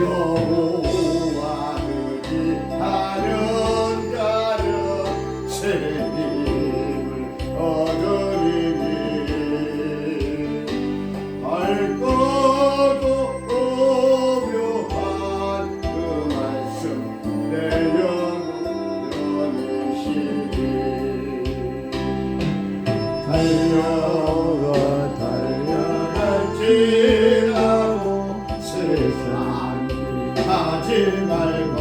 여호와를 기하는 자는 새 힘을 얻으리니 알것도 오묘한 그 말씀 내 영혼을 시리 하지 말고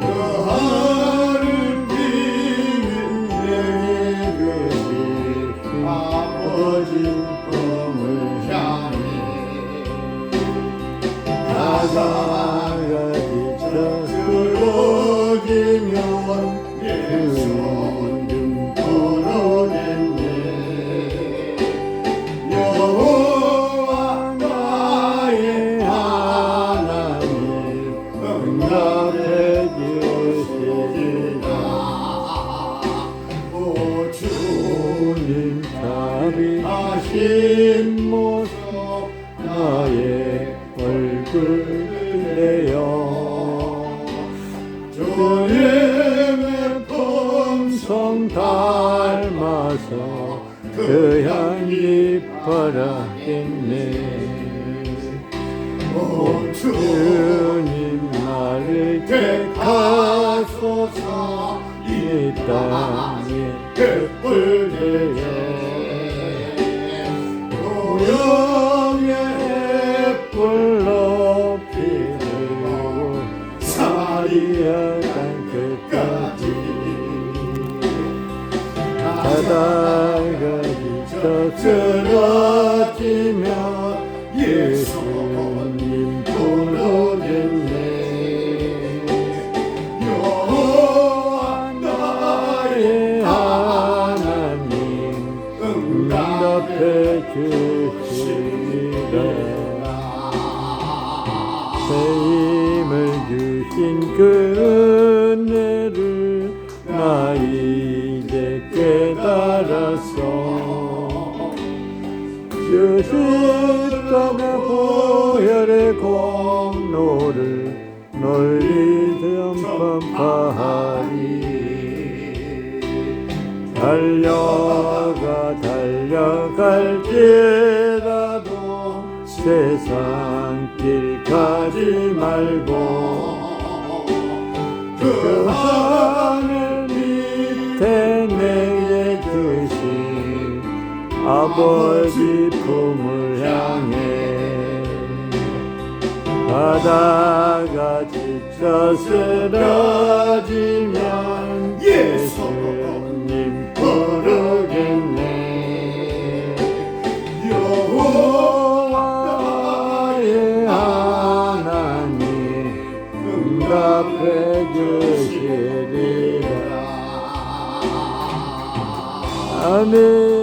그 하늘 비는 내게 그 아버지 꿈을 향해 가자. 주님 자비하신 모습 나의 얼굴 내어 주님의 품성 닮아서 그 향기 바라겠네. 오 주님 나를 택하소서 이땅 바다가 지쳐 쓰러지면 예수 응답해 주시리라 새 힘을 주신 그 은혜를 나 이제 깨달았어 주시다가 보혈의 공로를 널리 전파하리. 달려 가 달려갈지라도 세상 길 가지 말고 그 하늘 밑에 내게 주신 아버지 품을 향해 바다가 지쳐 쓰러지면 Amen.